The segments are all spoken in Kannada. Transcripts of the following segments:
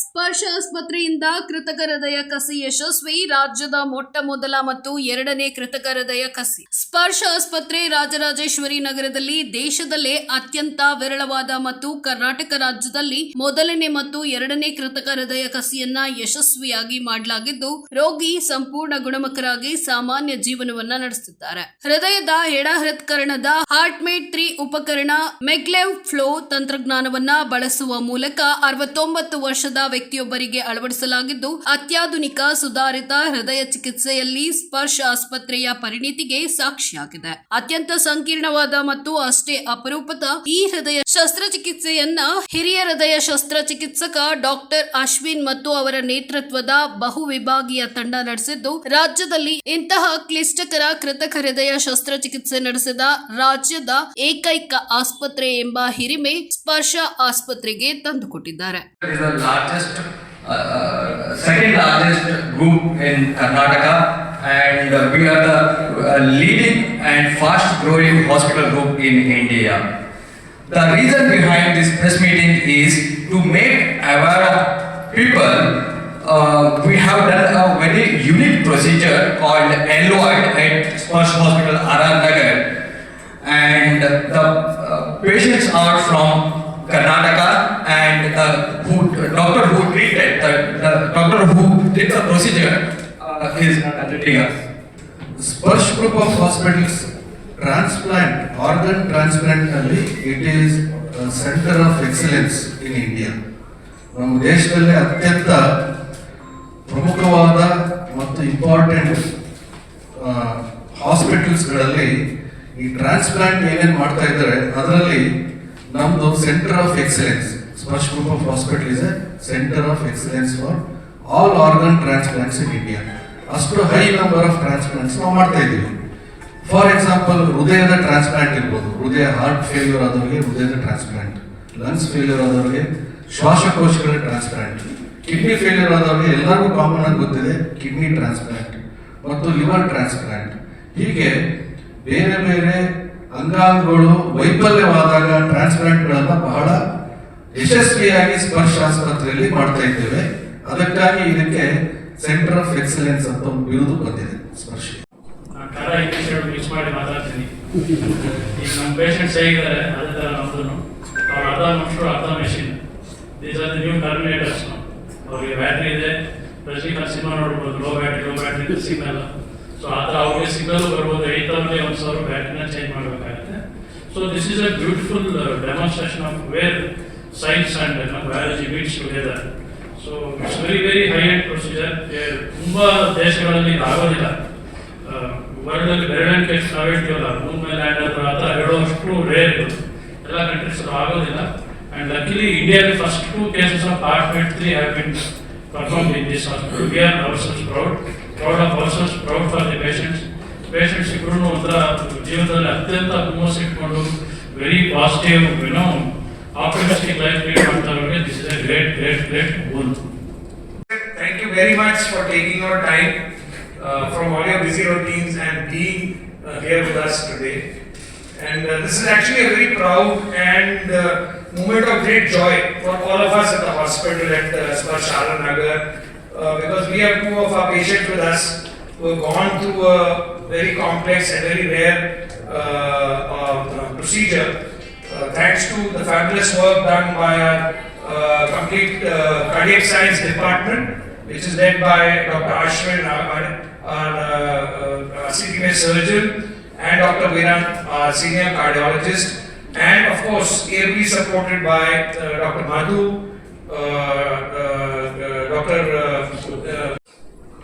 ಸ್ಪರ್ಶ ಆಸ್ಪತ್ರೆಯಿಂದ ಕೃತಕ ಹೃದಯ ಕಸಿ ಯಶಸ್ವಿ. ರಾಜ್ಯದ ಮೊಟ್ಟ ಮೊದಲ ಮತ್ತು ಎರಡನೇ ಕೃತಕ ಹೃದಯ ಕಸಿ. ಸ್ಪರ್ಶ ಆಸ್ಪತ್ರೆ ರಾಜರಾಜೇಶ್ವರಿ ನಗರದಲ್ಲಿ ದೇಶದಲ್ಲೇ ಅತ್ಯಂತ ವಿರಳವಾದ ಮತ್ತು ಕರ್ನಾಟಕ ರಾಜ್ಯದಲ್ಲಿ ಮೊದಲನೇ ಮತ್ತು ಎರಡನೇ ಕೃತಕ ಹೃದಯ ಕಸಿಯನ್ನ ಯಶಸ್ವಿಯಾಗಿ ಮಾಡಲಾಗಿದ್ದು, ರೋಗಿ ಸಂಪೂರ್ಣ ಗುಣಮುಖರಾಗಿ ಸಾಮಾನ್ಯ ಜೀವನವನ್ನ ನಡೆಸುತ್ತಿದ್ದಾರೆ. ಹೃದಯದ ಎಡ ಹೃತ್ಕರಣದ ಹಾರ್ಟ್ಮೇಟ್ ತ್ರೀ ಉಪಕರಣ ಮೆಗ್ಲೆವ್ ಫ್ಲೋ ತಂತ್ರಜ್ಞಾನವನ್ನ ಬಳಸುವ ಮೂಲಕ ಅರವತ್ತೊಂಬತ್ತು ವರ್ಷದ ವ್ಯಕ್ತಿಯೊಬ್ಬರಿಗೆ ಅಳವಡಿಸಲಾಗಿದ್ದು, ಅತ್ಯಾಧುನಿಕ ಸುಧಾರಿತ ಹೃದಯ ಚಿಕಿತ್ಸೆಯಲ್ಲಿ ಸ್ಪರ್ಶ ಆಸ್ಪತ್ರೆಯ ಪರಿಣಿತಿಗೆ ಸಾಕ್ಷಿಯಾಗಿದೆ. ಅತ್ಯಂತ ಸಂಕೀರ್ಣವಾದ ಮತ್ತು ಅಷ್ಟೇ ಅಪರೂಪದ ಈ ಹೃದಯ ಶಸ್ತ್ರಚಿಕಿತ್ಸೆಯನ್ನ ಹಿರಿಯ ಹೃದಯ ಶಸ್ತ್ರಚಿಕಿತ್ಸಕ ಡಾಕ್ಟರ್ ಅಶ್ವಿನ್ ಮತ್ತು ಅವರ ನೇತೃತ್ವದ ಬಹು ವಿಭಾಗೀಯ ತಂಡ ನಡೆಸಿದ್ದು, ರಾಜ್ಯದಲ್ಲಿ ಇಂತಹ ಕ್ಲಿಷ್ಟಕರ ಕೃತಕ ಹೃದಯ ಶಸ್ತ್ರಚಿಕಿತ್ಸೆ ನಡೆಸಿದ ರಾಜ್ಯದ ಏಕೈಕ ಆಸ್ಪತ್ರೆ ಎಂಬ ಹಿರಿಮೆ ಸ್ಪರ್ಶ ಆಸ್ಪತ್ರೆಗೆ ತಂದುಕೊಟ್ಟಿದ್ದಾರೆ. Largest, uh, uh, second largest group in Karnataka, and uh, we are the uh, leading and fast growing hospital group in India. The reason behind this press meeting is to make aware of people. Uh, we have done a very unique procedure called LOID at Sparsh Hospital, RR Nagar, and the uh, patients are from Karnataka and the who, doctor who treated, the, the doctor who did the procedure uh, is attending us. Sparsh group of hospitals transplant organ ಟ್ರಾನ್ಸ್ಪ್ಲಾಂಟ್ನಲ್ಲಿ it is centre of excellence in India ನಮ್ಮ ದೇಶದಲ್ಲೇ ಅತ್ಯಂತ ಪ್ರಮುಖವಾದ ಮತ್ತು ಇಂಪಾರ್ಟೆಂಟ್ ಹಾಸ್ಪಿಟಲ್ಸ್ಗಳಲ್ಲಿ ಈ ಟ್ರಾನ್ಸ್ಪ್ಲಾಂಟ್ ಏನೇನು ಮಾಡ್ತಾ ಇದ್ದಾರೆ ಅದರಲ್ಲಿ ನಮ್ದು centre of excellence Sparsh Group of hospital is a centre of excellence for all organ transplants in India ಅಷ್ಟು ಹೈ ನಂಬರ್ ಆಫ್ ಟ್ರಾನ್ಸ್ಪ್ಲಾಂಟ್ಸ್ ನಾವು ಮಾಡ್ತಾ ಇದ್ದೀವಿ. ಫಾರ್ ಎಕ್ಸಾಂಪಲ್ ಹೃದಯದ ಟ್ರಾನ್ಸ್ಪ್ಲಾಂಟ್ ಇರ್ಬೋದು. ಹೃದಯ ಹಾರ್ಟ್ ಫೇಲ್ಯೂರ್ ಆದವರಿಗೆ ಹೃದಯದ ಟ್ರಾನ್ಸ್ಪ್ಲಾಂಟ್ ಲಂಗ್ಸ್ ಫೇಲ್ಯೂರ್ ಆದವರಿಗೆ ಶ್ವಾಸಕೋಶಗಳ ಟ್ರಾನ್ಸ್ಪ್ಲಾಂಟ್ ಕಿಡ್ನಿ ಫೇಲ್ಯೂರ್ ಆದವರಿಗೆ ಎಲ್ಲರಿಗೂ ಕಾಮನ್ ಆಗಿ ಗೊತ್ತಿದೆ ಕಿಡ್ನಿ ಟ್ರಾನ್ಸ್ಪ್ಲಾಂಟ್ ಮತ್ತು ಲಿವರ್ ಟ್ರಾನ್ಸ್ಪ್ಲಾಂಟ್ ಹೀಗೆ ಬೇರೆ ಬೇರೆ ಅಂಗಾಂಗಗಳು ವೈಫಲ್ಯವಾದಾಗ ಟ್ರಾನ್ಸ್ಪ್ಲಾಂಟ್ಗಳನ್ನು ಬಹಳ ಯಶಸ್ವಿಯಾಗಿ ಸ್ಪರ್ಶ ಆಸ್ಪತ್ರೆಯಲ್ಲಿ ಮಾಡ್ತಾ ಇದ್ದೇವೆ. ಅದಕ್ಕಾಗಿ ಇದಕ್ಕೆ ಸೆಂಟರ್ ಆಫ್ ಎಕ್ಸಲೆನ್ಸ್ ಅಂತ ಒಂದು ಬಿರುದು ಬಂದಿದೆ ಸ್ಪರ್ಶ. ಮಿಕ್ಸ್ ಮಾಡಿ ಮಾತಾಡ್ತೀನಿ. ಈಗ ನಮ್ಮ ಪೇಷಂಟ್ಸ್ ಹೇಗಿದ್ದಾರೆ? ಅದೇ ಥರ ನಮ್ದು ಅವ್ರ ಅರ್ಧ ಮನುಷ್ಯರು, ಅರ್ಧ machine these are the new terminators ಅವ್ರಿಗೆ ಬ್ಯಾಟ್ರಿ ಇದೆ. ರಜನಿಕಾಂತ್ ಸಿನಿಮಾ ನೋಡ್ಬೋದು. Low battery low battery signal so ಆ ಥರ ಅವ್ರಿಗೆ ಸಿಗ್ನಲ್ ಬರ್ಬೋದು. ಐದು ಸಾವಿರ ಒಂದು ಸಾವಿರ ಬ್ಯಾಟ್ರಿನ ಚೇಂಜ್ ಮಾಡಬೇಕಾಗುತ್ತೆ. So this is a beautiful demonstration of where science and biology meets together. So it's very very high end procedure ತುಂಬ ದೇಶಗಳಲ್ಲಿ ಆಗೋದಿಲ್ಲ ವರ್ಲ್ಡ್ ಅಲ್ಲಿ ಬೆರಳಿಕೆ ಎಷ್ಟು ನಾವಿರ್ತೀವಲ್ಲ ಮೂನ್ ಮೇಲೆ ಲ್ಯಾಂಡ್ ಆ ಥರ ಹೇಳೋಷ್ಟು ರೇರ್ ಎಲ್ಲ ಕಂಟ್ರೀಸ್ ಆಗೋದಿಲ್ಲ ಆ್ಯಂಡ್ ಲಕ್ಕಿಲಿ ಇಂಡಿಯಾದ first two cases of heart rate three have been perform in this hospital we are ourselves proud proud of ourselves proud for the patients patients ಇಬ್ರು ಒಂಥರ, ಜೀವನದಲ್ಲಿ ಅತ್ಯಂತ ಹುಮ್ಮಸ್ ಇಟ್ಕೊಂಡು ವೆರಿ ಪಾಸಿಟಿವ್ ಏನೋ Thank you very much for taking your time uh, from all your busy routines and being uh, here with us today. And uh, this is actually a very proud and moment of great joy for all of us at the hospital at uh, Sparshara Nagar uh, because we have two of our patients with us who have gone through a very complex and very rare procedure Uh, thanks to the fabulous work done by our uh, complete uh, cardiac science department, which is led by Dr. Ashwin, our, our, uh, uh, CTMA surgeon, and Dr. Virant, our senior cardiologist, and of course, ably supported by uh, Dr. Madhu, uh, uh, uh. Uh, uh,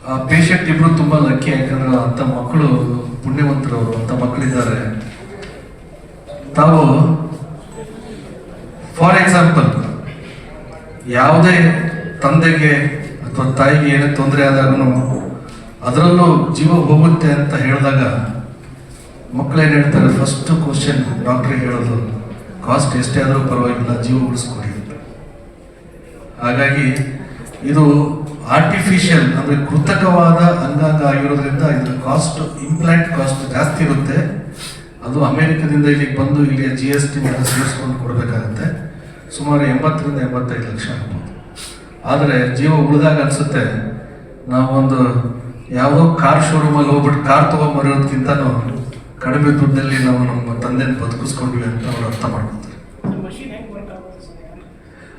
ಆ ಪೇಷಂಟ್ ಇಬ್ರು ತುಂಬಾ ಲಕ್ಕಿ ಯಾಕಂದ್ರೆ ಅಂತ ಮಕ್ಕಳು ಪುಣ್ಯವಂತರವರು ಅಂತ ಮಕ್ಕಳಿದ್ದಾರೆ ತಾವು ಫಾರ್ ಎಕ್ಸಾಂಪಲ್ ಯಾವುದೇ ತಂದೆಗೆ ಅಥವಾ ತಾಯಿಗೆ ಏನೇ ತೊಂದರೆ ಆದಾಗೂ ಅದರಲ್ಲೂ ಜೀವ ಹೋಗುತ್ತೆ ಅಂತ ಹೇಳಿದಾಗ ಮಕ್ಕಳೇನು ಹೇಳ್ತಾರೆ? ಫಸ್ಟ್ ಕ್ವಶನ್ ಡಾಕ್ಟ್ರಿಗೆ ಹೇಳೋದು ಕಾಸ್ಟ್ ಎಷ್ಟೇ ಆದರೂ ಪರವಾಗಿಲ್ಲ, ಜೀವ ಉಳಿಸ್ಕೊಡಿ ಹಾಗಾಗಿ ಇದು ಆರ್ಟಿಫಿಷಿಯಲ್ ಅಂದರೆ ಕೃತಕವಾದ ಅಂಗಾಂಗ ಆಗಿರೋದ್ರಿಂದ ಇದರ ಕಾಸ್ಟ್ ಇಂಪ್ಲಾಂಟ್ ಕಾಸ್ಟ್ ಜಾಸ್ತಿ ಇರುತ್ತೆ. ಅದು ಅಮೆರಿಕದಿಂದ ಇಲ್ಲಿಗೆ ಬಂದು ಇಲ್ಲಿ ಜಿ ಎಸ್ ಟಿ ಸೇರಿಸ್ಕೊಂಡು ಕೊಡಬೇಕಾಗುತ್ತೆ. ಸುಮಾರು ಎಂಬತ್ತರಿಂದ ಎಂಬತ್ತೈದು ಲಕ್ಷ ಆಗ್ಬೋದು. ಆದರೆ ಜೀವ ಉಳಿದಾಗ ಅನಿಸುತ್ತೆ, ನಾವೊಂದು ಯಾವುದೋ ಕಾರ್ ಶೋರೂಮಲ್ಲಿ ಹೋಗ್ಬಿಟ್ಟು ಕಾರ್ ತೊಗೊಂಬರೋದಕ್ಕಿಂತ ಕಡಿಮೆ ದುಡ್ಡಲ್ಲಿ ನಾವು ನಮ್ಮ ತಂದೆನ ಬದುಕಿಸ್ಕೊಂಡ್ವಿ ಅಂತ ಅವ್ರು ಅರ್ಥ ಮಾಡ್ಕೊತಾರೆ.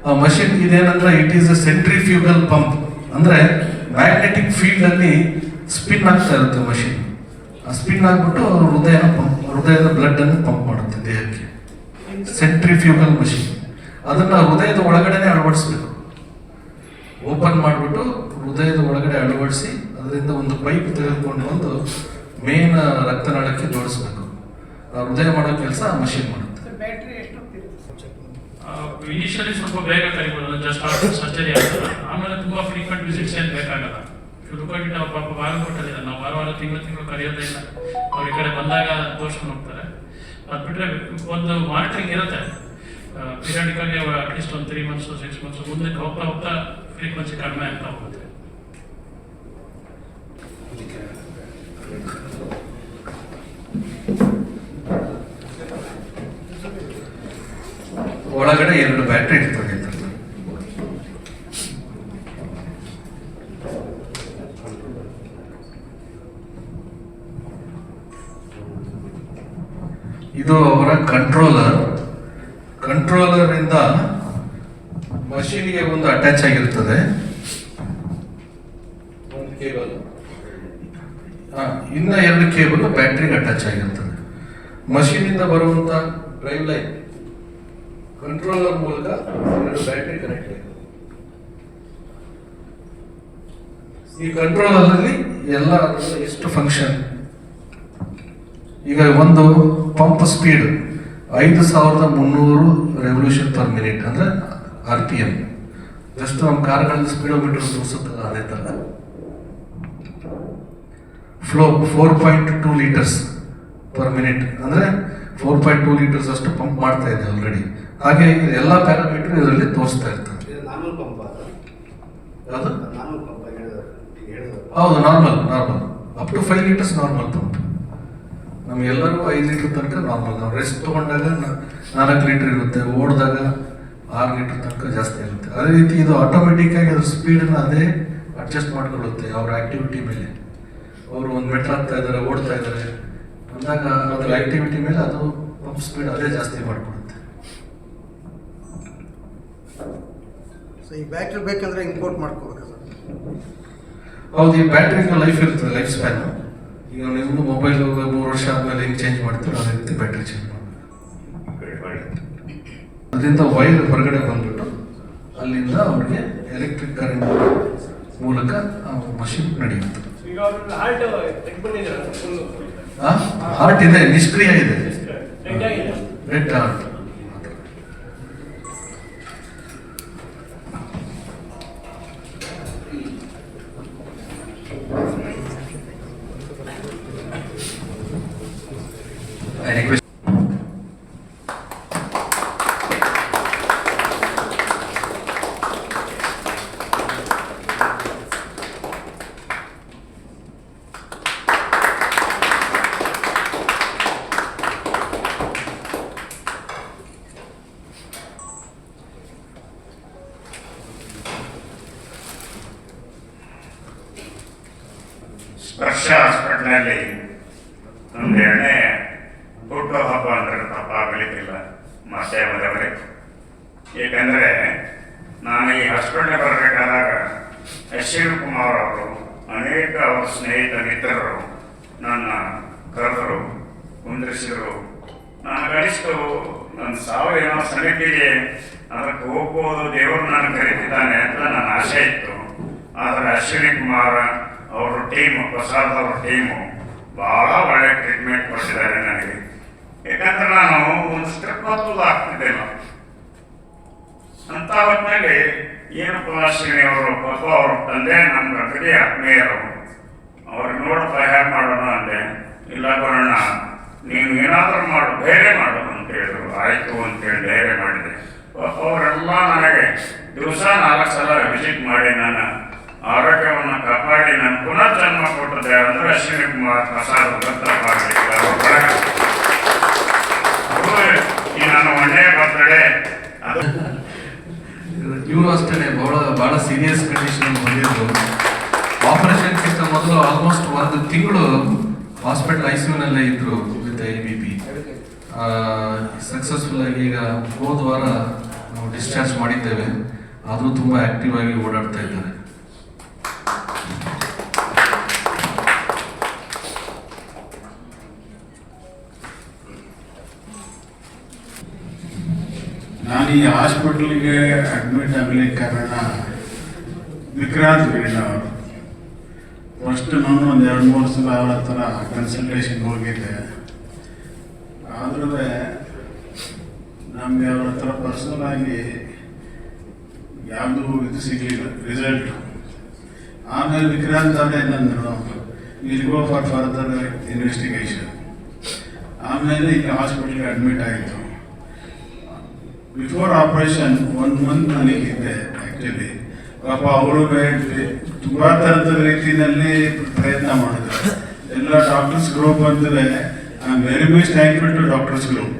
ಆ machine ಇದೇನಂದ್ರೆ it is a centrifugal pump ಅಂದರೆ ಮ್ಯಾಗ್ನೆಟಿಕ್ ಫೀಲ್ಡಲ್ಲಿ ಸ್ಪಿನ್ ಆಗ್ತಾ ಇರುತ್ತೆ ಮಷಿನ್ ಸ್ಪಿನ್ ಆಗ್ಬಿಟ್ಟು ಹೃದಯನ ಪಂಪ್ ಹೃದಯದ ಬ್ಲಡ್ ಅನ್ನು ಪಂಪ್ ಮಾಡುತ್ತೆ ದೇಹಕ್ಕೆ. ಸೆಂಟ್ರಿಫ್ಯೂಗಲ್ ಮಷಿನ್ ಅದನ್ನ ಹೃದಯದ ಒಳಗಡೆನೆ ಅಳವಡಿಸ್ಬೇಕು. ಓಪನ್ ಮಾಡಿಬಿಟ್ಟು ಹೃದಯದ ಒಳಗಡೆ ಅಳವಡಿಸಿ ಅದರಿಂದ ಒಂದು ಪೈಪ್ ತೆಗೆದುಕೊಂಡು ಬಂದು ಮೇನ್ ರಕ್ತನಾಳಕ್ಕೆ ಜೋಡಿಸ್ಬೇಕು. ಆ ಹೃದಯ ಮಾಡೋ ಕೆಲಸ ಆ ಮಷಿನ್ ಮಾಡುತ್ತೆ. ಇನಿಷಿಯಲಿ ಸ್ವಲ್ಪ ಬೇಗ ಕರಿಬೋದು ಜಸ್ಟ್ ಸರ್ಜರಿ ಆಗ್ತದೆ ಆಮೇಲೆ ತುಂಬಾ ಫ್ರೀಕ್ವೆಂಟ್ ವಿಸಿಟ್ಸ್ ಏನು ಬೇಕಾಗಲ್ಲ. ಶುರುವಾಗಿ ನಾವು ಪಾಪ ಬಾಗಲಕೋಟಲ್ಲಿದೆ ನಾವು ವಾರ ವಾರ ತಿಂಗಳು ತಿಂಗಳು ಕರೆಯೋದೇ ಇಲ್ಲ. ಅವ್ರ ಈ ಕಡೆ ಬಂದಾಗ ತೋರ್ಸ್ಕೊಂಡು ಹೋಗ್ತಾರೆ ಅದು ಬಿಟ್ರೆ ಒಂದು ಮಾನಿಟರಿಂಗ್ ಇರುತ್ತೆ. ಪಿರಿಯಾಡಿಕಲಿ ಅಟ್ಲೀಸ್ಟ್ ಒಂದು ತ್ರೀ ಮಂತ್ಸ್ ಸಿಕ್ಸ್ ಮಂತ್ಸ್ ಮುಂದೆ ಹೋಗ್ತಾ ಹೋಗ್ತಾ ಫ್ರೀಕ್ವೆನ್ಸಿ ಕಡಿಮೆ ಆಗ್ತಾ ಹೋಗುತ್ತೆ. ಒಳಗಡೆ ಎರಡು ಬ್ಯಾಟ್ರಿ ಇರ್ತದೆ ಇದ್ರಲ್ಲಿ. ಇದು ಅವರ ಕಂಟ್ರೋಲರ್ ಕಂಟ್ರೋಲರ್ ಇಂದ ಮಷೀನ್ಗೆ ಒಂದು ಅಟ್ಯಾಚ್ ಆಗಿರ್ತದೆ ಒಂದು ಕೇಬಲ್. ಇನ್ನ ಎರಡು ಕೇಬಲ್ ಬ್ಯಾಟ್ರಿಗೆ ಅಟ್ಯಾಚ್ ಆಗಿರ್ತದೆ ಮಷೀನ್ ಇಂದ ಬರುವಂತ ಡ್ರೈವ್ ಲೈನ್ ಕಂಟ್ರೋಲರ್ ಮೂಲಕ ಎರಡು ಬ್ಯಾಟ್ರಿ ಕನೆಕ್ಟ್ ಆಗಿದೆ. ಈ ಕಂಟ್ರೋಲರ್ ಅಲ್ಲಿ ಎಲ್ಲ ಎಷ್ಟು ಫಂಕ್ಷನ್ ಈಗ ಒಂದು ಪಂಪ್ ಸ್ಪೀಡ್ ಐದು ಸಾವಿರದ ಮುನ್ನೂರು ರೆವಲ್ಯೂಷನ್ ಪರ್ ಮಿನಿಟ್ ಅಂದರೆ ಆರ್ ಪಿ ಎಂ ಜಸ್ಟ್ ನಮ್ಮ ಕಾರ್ಗಳಲ್ಲಿ ಸ್ಪೀಡೋಮೀಟರ್ ತೋರಿಸುತ್ತಲ್ಲ ಅದೇ ಥರ flow four point two litres per minute ಅಂದರೆ ಫೋರ್ ಪಾಯಿಂಟ್ ಟೂ ಲೀಟರ್ಸ್ ಅಷ್ಟು ಪಂಪ್ ಮಾಡ್ತಾ ಇದೆ ಆಲ್ರೆಡಿ ಹಾಗೆ ಎಲ್ಲ ಪ್ಯಾರಾಮೀಟರ್ ಇದರಲ್ಲಿ ತೋರಿಸ್ತಾ ಇರ್ತದೆ. ಹೌದು normal normal. Up to five litres normal pump ನಮ್ಗೆಲ್ಲರಿಗೂ ಐದು ಲೀಟ್ರ್ ತನಕ ನಾರ್ಮಲ್ ನಾವು ರೆಸ್ಟ್ ತೊಗೊಂಡಾಗ ನಾಲ್ಕು ಲೀಟ್ರ್ ಇರುತ್ತೆ. ಓಡಿದಾಗ ಆರು ಲೀಟ್ರ್ ತನಕ ಜಾಸ್ತಿ ಇರುತ್ತೆ. ಅದೇ ರೀತಿ ಇದು ಆಟೋಮೆಟಿಕ್ಕಾಗಿ ಅದ್ರ ಸ್ಪೀಡನ್ನ ಅದೇ ಅಡ್ಜಸ್ಟ್ ಮಾಡ್ಕೊಳ್ಳುತ್ತೆ ಅವ್ರ ಆಕ್ಟಿವಿಟಿ ಮೇಲೆ. ಅವರು ಒಂದು ಮೆಟ್ರ್ ಆಗ್ತಾ ಇದ್ದಾರೆ ಓಡ್ತಾ ಇದ್ದಾರೆ ಅಂದಾಗ ಅದ್ರ ಆಕ್ಟಿವಿಟಿ ಮೇಲೆ ಅದು ಪಂಪ್ ಸ್ಪೀಡ್ ಅದೇ ಜಾಸ್ತಿ ಮಾಡಿಕೊಡುತ್ತೆ. ಸೊ ಈ ಬ್ಯಾಟ್ರಿ ಬೇಕಂದ್ರೆ ಇಂಪೋರ್ಟ್ ಮಾಡ್ಕೋಬೇಕು ಸರ್? ಹೌದು ಈ ಬ್ಯಾಟ್ರಿಗೆ ಲೈಫ್ ಇರ್ತದೆ ಲೈಫ್ ಸ್ಪ್ಯಾನ್ ಈಗ ನಿಮ್ಮದು ಮೊಬೈಲ್ ವರ್ಷ ಆದ್ಮೇಲೆ ಹೆಂಗ್ ಚೇಂಜ್ ಮಾಡ್ತೀರೋ ಅದೇ ರೀತಿ ಬ್ಯಾಟ್ರಿ ಚೇಂಜ್ ಅದರಿಂದ ವೈರ್ ಹೊರಗಡೆ ಬಂದ್ಬಿಟ್ಟು ಅಲ್ಲಿಂದ ಅವ್ರಿಗೆ ಎಲೆಕ್ಟ್ರಿಕ್ ಕರೆಂಟ್ ಮೂಲಕ ಮಷಿನ್ ನಡೆಯುತ್ತೆ. ಹಾರ್ಟ್ ಇದೆ ನಿಷ್ಕ್ರಿಯ ಇದೆ. ರೆಡ್ ಹಾರ್ಟ್ ಸ್ಪರ್ಶ ಹಾಸ್ಪಿಟ್ಲಲ್ಲಿ ಒಂದು ಎರಡನೇ ಹುಟ್ಟು ಹಬ್ಬ ಅಂದ್ರೆ ತಪ್ಪಾಗಲಿಕ್ಕಿಲ್ಲ ಮಾಸೆ ಮದವರೇ ಏಕೆಂದರೆ ನಾನು ಈ ಹಾಸ್ಪಿಟ್ಲಿಗೆ ಬರಬೇಕಾದಾಗ ಅಶ್ವಿನ್ ಕುಮಾರ್ ಅವರು ಅನೇಕ ಅವರ ಸ್ನೇಹಿತ ಮಿತ್ರರು ನನ್ನ ಕರೆದರು ಕುಂದಿರಿಸಿದರು ನಾನು ಕನಿಷ್ಠ ನನ್ನ ಸಾವು ಏನೋ ಸಮಿತಿಗೆ ಅದಕ್ಕೆ ಹೋಗ್ಬೋದು ದೇವರು ನಾನು ಕರೀತಿದ್ದಾನೆ ಅಂತ ನನ್ನ ಆಸೆ ಇತ್ತು. ಆದರೆ ಅಶ್ವಿನಿ ಕುಮಾರ್ ಅವ್ರ ಟೀಮ್, ಪ್ರಸಾದ್ ಅವರ ಟೀಮು. ಬಹಳ ಒಳ್ಳೆ ಟ್ರೀಟ್ಮೆಂಟ್ ಕೊಡಿಸಿದ್ದಾರೆ ನನಗೆ. ಯಾಕಂದ್ರೆ ನಾನು ಒಂದು ಸ್ಟೆಪ್ ಹತ್ತೋದು ಆಗ್ತಿದ್ದಿಲ್ಲ ಅಂತ ಹೊತ್ತಿನಲ್ಲಿ ಏನು ಅಶ್ವಿನಿ ಅವರು ಪಾಪ ಅವ್ರ ತಂದೆ ನಮ್ಮ ಕಡೆ ಆತ್ಮೀಯರು ಅವ್ರಿಗೆ ನೋಡಿ ಹೇಗೆ ಮಾಡೋಣ ಅಂದೆ. ಇಲ್ಲ ಬರೋಣ ನೀನು ಏನಾದರೂ ಮಾಡು, ಧೈರ್ಯ ಮಾಡು ಅಂತ ಹೇಳಿದ್ರು. ಆಯ್ತು ಅಂತೇಳಿ ಧೈರ್ಯ ಮಾಡಿದೆ. ಪಾಪ ಅವರೆಲ್ಲ ನನಗೆ ದಿವಸ ನಾಲ್ಕು ಸಲ ವಿಸಿಟ್ ಮಾಡಿ ನಾನು ಆರೋಗ್ಯವನ್ನು ಕಾಪಾಡಿ ನಾನು ಪುನರ್ಜನ್ಮ ಕೊಟ್ಟದೆ ಅಂದ್ರೆ ಅಶ್ವಿನಿ ಕುಮಾರ್ ಪ್ರಸಾದ್ ಒಳ್ಳೆಯ ಇವರು ಅಷ್ಟೇ ಬಹಳ ಬಹಳ ಸೀರಿಯಸ್ ಕಂಡೀಷನ್ ಬಂದಿದ್ರು ಆಪರೇಷನ್ಗಿಂತ ಮೊದಲು ಆಲ್ಮೋಸ್ಟ್ ಒಂದು ತಿಂಗಳು ಹಾಸ್ಪಿಟಲ್ ಐ ಸಿಯುನಲ್ಲೇ ಇದ್ದರು ಇದ್ರು with I B P successful ಆಗಿ ಈಗ ಹೋದ ವಾರ ನಾವು ಡಿಸ್ಚಾರ್ಜ್ ಮಾಡಿದ್ದೇವೆ. ಆದರೂ ತುಂಬ ಆಕ್ಟಿವ್ ಆಗಿ ಓಡಾಡ್ತಾ ಇದ್ದಾರೆ. ಈ ಹಾಸ್ಪಿಟ್ಲಿಗೆ ಅಡ್ಮಿಟ್ ಆಗಲಿಕ್ಕೆ ಕಾರಣ ವಿಕ್ರಾಂತ್ ಬೇಡ ಅವರು. ಫಸ್ಟ್ ನಾನು ಒಂದು ಎರಡು ಮೂರು ಸಲ ಅವ್ರ ಹತ್ರ ಕನ್ಸಲ್ಟೇಷನ್ ಹೋಗಿದ್ದೆ. ಆದ್ರೂ ನಮಗೆ ಅವ್ರ ಹತ್ರ ಪರ್ಸನಲ್ ಆಗಿ ಯಾವುದೂ ಇದು ಸಿಗಲಿಲ್ಲ ರಿಸಲ್ಟ್ ಆಮೇಲೆ ವಿಕ್ರಾಂತ್ ಅವರೇ ಏನಂದ್ರು ವಿಲ್ ಫಾರ್ ಫರ್ದರ್ ಇನ್ವೆಸ್ಟಿಗೇಷನ್ ಆಮೇಲೆ ಈಗ ಹಾಸ್ಪಿಟ್ಲಿಗೆ ಅಡ್ಮಿಟ್ ಆಯಿತು. ಬಿಫೋರ್ ಆಪರೇಷನ್ ಒನ್ ಮಂತ್ ನನಗಿದ್ದೆ ಆಕ್ಚುಲಿ ಪಾಪ ಅವಳು ತುಂಬ ಥರದ ರೀತಿಯಲ್ಲಿ ಪ್ರಯತ್ನ ಮಾಡಿದ್ರು. ಎಲ್ಲ ಡಾಕ್ಟರ್ಸ್ ಗ್ರೂಪ್ ಅಂದರೆ I am very much thankful to doctors group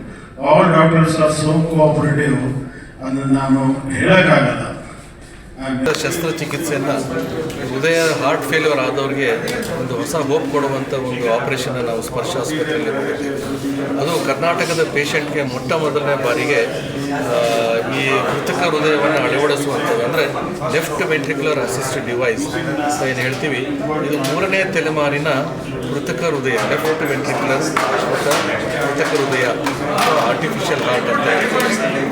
all doctors are so cooperative ಅದನ್ನು ನಾನು ಹೇಳೋಕ್ಕಾಗಲ್ಲ. ಶಸ್ತ್ರಚಿಕಿತ್ಸೆಯನ್ನು ಹೃದಯ ಹಾರ್ಟ್ ಫೇಲ್ಯೂರ್ ಆದವ್ರಿಗೆ ಒಂದು ಹೊಸ ಹೋಪ್ ಕೊಡುವಂಥ ಒಂದು ಆಪರೇಷನ್ ನಾವು ಸ್ಪರ್ಶ ಆಸ್ಪತ್ರೆಯಲ್ಲಿ ಅದು ಕರ್ನಾಟಕದ ಪೇಷಂಟ್ಗೆ ಮೊಟ್ಟ ಮೊದಲನೇ ಬಾರಿಗೆ ಈ ಕೃತಕ ಹೃದಯವನ್ನು ಅಳವಡಿಸುವಂಥದ್ದು. ಅಂದರೆ ಲೆಫ್ಟ್ ವೆಂಟ್ರಿಕ್ಯುಲರ್ ಅಸಿಸ್ಟ್ ಡಿವೈಸ್ ಅಂತ ಏನು ಹೇಳ್ತೀವಿ, ಇದು ಮೂರನೇ ತಲೆಮಾರಿನ ಕೃತಕ ಹೃದಯ ಲೆಫ್ಟ್ ವೆಂಟ್ರಿಕ್ಯುಲರ್ ಕೃತಕ ಹೃದಯ ಆರ್ಟಿಫಿಷಿಯಲ್ ಹಾರ್ಟ್ ಅಂತ ಹೇಳಿ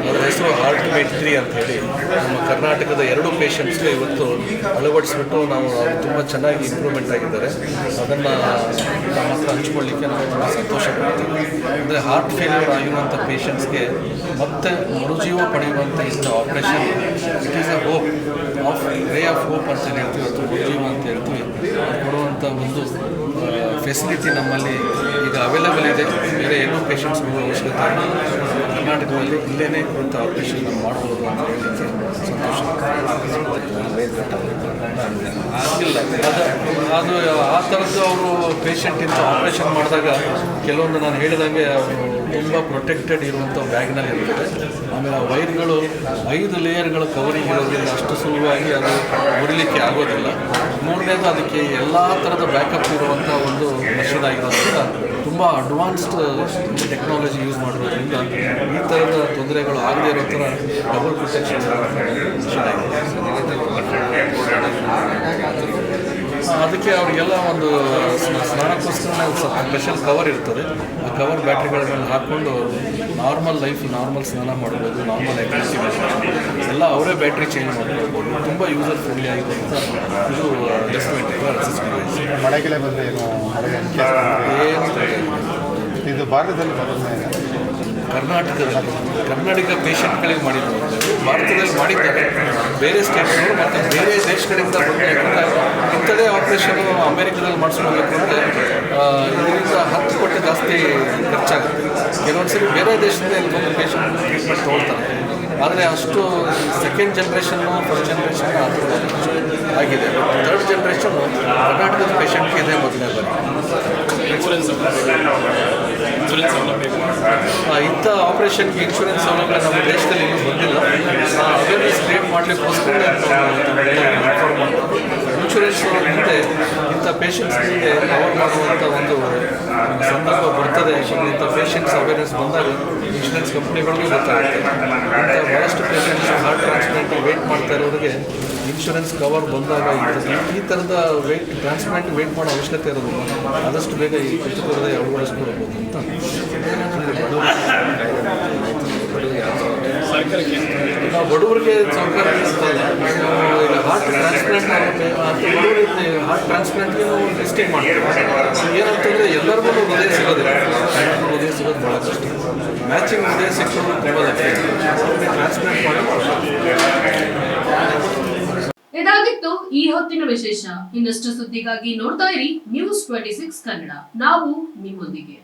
ಅದರ ಹೆಸರು ಹಾರ್ಟ್ ಮೇಟ್ ತ್ರೀ ಅಂತ ಹೇಳಿ ನಮ್ಮ ಕರ್ನಾಟಕದ ಎರಡು ಪೇಷಂಟ್ಸ್ಗೆ ಇವತ್ತು ಅಳವಡಿಸ್ಬಿಟ್ಟು ನಾವು ತುಂಬ ಚೆನ್ನಾಗಿ ಇಂಪ್ರೂವ್ಮೆಂಟ್ ಆಗಿದ್ದಾರೆ. ಅದನ್ನು ನಮ್ಮ ಹತ್ರ ಹಂಚ್ಕೊಳ್ಳಿಕ್ಕೆ ನಾವು ತುಂಬ ಸಂತೋಷ ಪಡ್ತೀವಿ. ಅಂದರೆ ಹಾರ್ಟ್ ಫೇಲ್ಯೂರ್ ಆಗಿರುವಂಥ ಪೇಷಂಟ್ಸ್ಗೆ ಮತ್ತೆ ಮರುಜೀವ ಪಡೆಯುವಂಥ ಇಂಥ operation it is a hope ray of hope ಅಂತ ಹೇಳ್ತೀವಿ ಅಥವಾ ಉದ್ಯೋಗ ಅಂತ ಹೇಳ್ತೀವಿ. ಕೊಡುವಂಥ ಒಂದು ಫೆಸಿಲಿಟಿ ನಮ್ಮಲ್ಲಿ ಈಗ ಅವೈಲೇಬಲ್ ಇದೆ. ಬೇರೆ ಏನೋ ಪೇಷಂಟ್ಸ್ ಹೋಗೋ ಅವಶ್ಯಕತೆ ಕರ್ನಾಟಕದಲ್ಲಿ ಇಲ್ಲೇ ಕುರಿತ ಆಪರೇಷನ್ ನಾವು ಮಾಡ್ಬೋದು ಅಂತ ಹೇಳಲಿಕ್ಕೆ ಸಂತೋಷ. ಆಗಿಲ್ಲ ಅದು ಅದು, ಆ ಥರದ್ದು ಅವರು ಪೇಷಂಟಿಂದ ಆಪರೇಷನ್ ಮಾಡಿದಾಗ, ಕೆಲವೊಂದು ನಾನು ಹೇಳಿದಂಗೆ ಅವರು ತುಂಬ ಪ್ರೊಟೆಕ್ಟೆಡ್ ಇರುವಂಥ ಬ್ಯಾಗ್ನಲ್ಲಿ ಇರುತ್ತೆ. ಆಮೇಲೆ ಆ ವೈರ್ಗಳು, ಐದು ಲೇಯರ್ಗಳು ಕವರಿಂಗ್ ಇರೋದ್ರಿಂದ ಅಷ್ಟು ಸುಲಭವಾಗಿ ಅದು ಮುರಿಲಿಕ್ಕೆ ಆಗೋದಿಲ್ಲ. ಮೂರನೇದು ಅದಕ್ಕೆ ಎಲ್ಲ ಥರದ ಬ್ಯಾಕಪ್ ಇರುವಂಥ ಒಂದು ಮಷಿನ್ ಆಗಿರೋದ್ರಿಂದ ತುಂಬ ಅಡ್ವಾನ್ಸ್ಡ್ ಟೆಕ್ನಾಲಜಿ ಯೂಸ್ ಮಾಡಿರೋದ್ರಿಂದ ಈ ಥರದ ತೊಂದರೆಗಳು ಆಗದೇ ಇರೋ ಥರ ಡಬಲ್ ಪ್ರೊಟೆಕ್ಷನ್ ಮಷಿನ್ ಆಗಿದೆ ಅದಕ್ಕೆ ಅವರಿಗೆಲ್ಲ ಒಂದು ಸ್ನ- ಸ್ನಾನಕ್ಕೋಸ್ಕರ ಸ್ಪೆಷಲ್ ಕವರ್ ಇರ್ತದೆ. ಆ ಕವರ್ ಬ್ಯಾಟ್ರಿಗಳ ಮೇಲೆ ಹಾಕ್ಕೊಂಡು ನಾರ್ಮಲ್ ಲೈಫ್ ನಾರ್ಮಲ್ ಸ್ನಾನ ಮಾಡ್ಬೋದು ನಾರ್ಮಲ್ ಆ್ಯಕ್ಟಿವಿಟಿ ಮಾಡ್ಬೋದು ಎಲ್ಲ ಅವರೇ ಬ್ಯಾಟ್ರಿ ಚೇಂಜ್ ಮಾಡ್ಬೋದು ತುಂಬ ಯೂಸರ್ ಫ್ರೆಂಡ್ಲಿ ಅಂತ ಇದು ಡೆಸ್ಟಿಮೇಟ್ ಮಳೆಗೆಲೆ ಬಂದರೆ ಏನು ಇದು ಭಾರತದಲ್ಲಿ ಕರ್ನಾಟಕದಲ್ಲಿ, ಕರ್ನಾಟಕ ಪೇಷಂಟ್ಗಳಿಗೆ ಮಾಡಿದ್ದು ಭಾರತದಲ್ಲಿ ಮಾಡಿದ್ದಾರೆ. ಬೇರೆ ಸ್ಟೇಟ್ಗಳು ಮತ್ತು ಬೇರೆ ದೇಶಗಳಿಂದ ಬಂದರೆ ಇಂಥದೇ ಆಪರೇಷನ್ ಅಮೇರಿಕದಲ್ಲಿ ಮಾಡಿಸ್ಕೊಳ್ಬೇಕು ಅಂದರೆ ಇದರಿಂದ ಹತ್ತು ಕೋಟಿ ಜಾಸ್ತಿ ಖರ್ಚಾಗುತ್ತೆ. ಕೆಲವೊಂದು ಸರಿ ಬೇರೆ ದೇಶದಿಂದ ಇಲ್ಲಿ ಬಂದು ಪೇಷಂಟ್ ಟ್ರೀಟ್ಮೆಂಟ್ ತೊಗೊಳ್ತಾರೆ. ಆದರೆ ಅಷ್ಟು ಸೆಕೆಂಡ್ ಜನ್ರೇಷನ್ನು ಫಸ್ಟ್ ಜನ್ರೇಷನ್ ಆ ಥರ ಆಗಿದೆ. ಥರ್ಡ್ ಜನ್ರೇಷನ್ನು ಕರ್ನಾಟಕದ ಪೇಷಂಟ್ಗೆ ಇದೆ ಮೊದಲನೇ ಬಾರಿ. ಆ, ಇಂಥ ಆಪರೇಷನ್ಗೆ ಇನ್ಶೂರೆನ್ಸ್ ಸೌಲಭ್ಯ ನಮ್ಮ ದೇಶದಲ್ಲಿ ಇನ್ನೂ ಬಂದಿಲ್ಲ. ಅವೇರ್ನೆಸ್ ಕ್ರಿಯೇಟ್ ಮಾಡಲಿಕ್ಕೋಸ್ಕರ ಇನ್ಶೂರೆನ್ಸ್ ಮುಂದೆ ಇಂಥ ಪೇಷಂಟ್ಸ್ಗಳಿಗೆ ಕವರ್ ಮಾಡುವಂಥ ಒಂದು ಸಂದರ್ಭ ಬರ್ತದೆ. ಇಂಥ ಪೇಷಂಟ್ಸ್ ಅವೇರ್ನೆಸ್ ಬಂದಾಗ ಇನ್ಶೂರೆನ್ಸ್ ಕಂಪ್ನಿಗಳಿಗೂ ಗೊತ್ತಾಗುತ್ತೆ. ಇಂಥ ಬಹಳಷ್ಟು ಪೇಷಂಟ್ಸ್ ಹಾರ್ಟ್ ಟ್ರಾನ್ಸ್ಪ್ಲಾಂಟ್ ವೇಟ್ ಮಾಡ್ತಾ ಇರೋರಿಗೆ ಇನ್ಶೂರೆನ್ಸ್ ಕವರ್ ಬಂದಾಗ ಈ ಥರದ ವೇಟ್ ಟ್ರಾನ್ಸ್ಪ್ಲಾಂಟ್ ವೇಟ್ ಮಾಡೋ ಅವಶ್ಯಕತೆ ಇರೋದು ಆದಷ್ಟು ಬೇಗ ಈ ಕೃತಕರದೇ ಅಳವಡಿಸ್ಕೊಳ್ಬೋದು ಅಂತ. ನಾವು ಬಡವರಿಗೆ ನಾವು ಈಗ ಹಾರ್ಟ್ ಟ್ರಾನ್ಸ್ಪ್ಲಾಂಟ್ ಆಗುತ್ತೆ ಬಡವರಿಗೆ ಹಾರ್ಟ್ ಟ್ರಾನ್ಸ್ಪ್ಲಾಂಟ್ಗೆ ನಾವು ಟೆಸ್ಟಿಂಗ್ ಮಾಡ್ತೀವಿ ಏನಂತಂದರೆ ಎಲ್ಲರಿಗೂ ಹೃದಯ ಸಿಗೋದಿಲ್ಲ. ಹೃದಯ ಸಿಗೋದು ಭಾಳ ಕಷ್ಟ. ಮ್ಯಾಚಿಂಗ್ ಹೃದಯ ಸಿಕ್ಕೋದು ತುಂಬ ಟ್ರಾನ್ಸ್ಪ್ಲಾಂಟ್ ಮಾಡಿ ಇದಾಗಿತ್ತು ಈ ಹೊತ್ತಿನ ವಿಶೇಷ. ಇನ್ನಷ್ಟು ಸುದ್ದಿಗಾಗಿ ನೋಡ್ತಾ ಇರಿ ನ್ಯೂಸ್ ಟ್ವೆಂಟಿ ಸಿಕ್ಸ್ ಕನ್ನಡ. ನಾವು ನಿಮ್ಮೊಂದಿಗೆ.